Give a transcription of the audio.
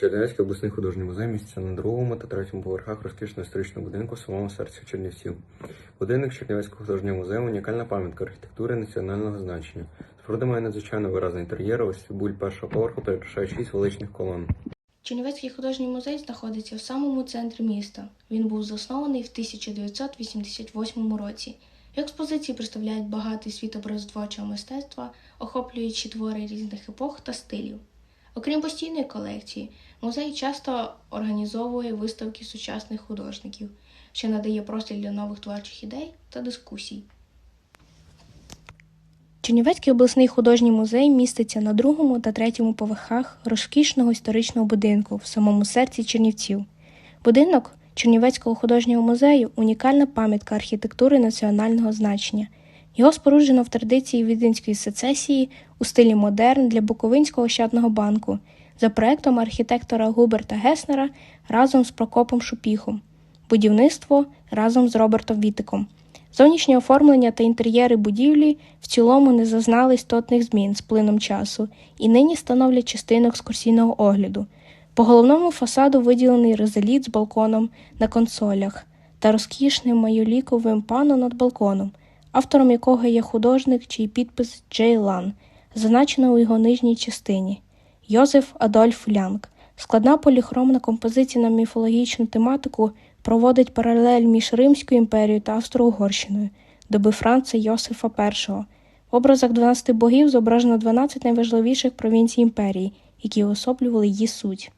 Чернівецький обласний художній музей міститься на другому та третьому поверхах розкішного історичного будинку в самому серці Чернівців. Будинок Чернівецького художнього музею унікальна пам'ятка архітектури національного значення. Споруда має надзвичайно виразний інтер'єр, вестибуль першого поверху передбачає шість величних колон. Чернівецький художній музей знаходиться в самому центрі міста. Він був заснований в 1988 році. В Експозиції представляють багатий світ образотворчого мистецтва, охоплюючи твори різних епох та стилів. Окрім постійної колекції, музей часто організовує виставки сучасних художників, що надає простір для нових творчих ідей та дискусій. Чернівецький обласний художній музей міститься на другому та третьому поверхах розкішного історичного будинку в самому серці Чернівців. Будинок Чернівецького художнього музею унікальна пам'ятка архітектури національного значення. Його споруджено в традиції Віденської сецесії у стилі модерн для Буковинського ощадного банку за проектом архітектора Губерта Геснера разом з Прокопом Шупіхом. Будівництво разом з Робертом Вітиком. Зовнішнє оформлення та інтер'єри будівлі в цілому не зазнали істотних змін з плином часу і нині становлять частину екскурсійного огляду. По головному фасаду виділений резоліт з балконом на консолях та розкішним майоліковим пано над балконом, автором якого є художник, чий підпис Джей Лан, зазначено у його нижній частині. Йозеф Адольф Лянг. Складна поліхромна композиція на міфологічну тематику проводить паралель між Римською імперією та Австро-Угорщиною, доби Франца Йосифа І. В образах 12 богів зображено 12 найважливіших провінцій імперії, які уособлювали її суть.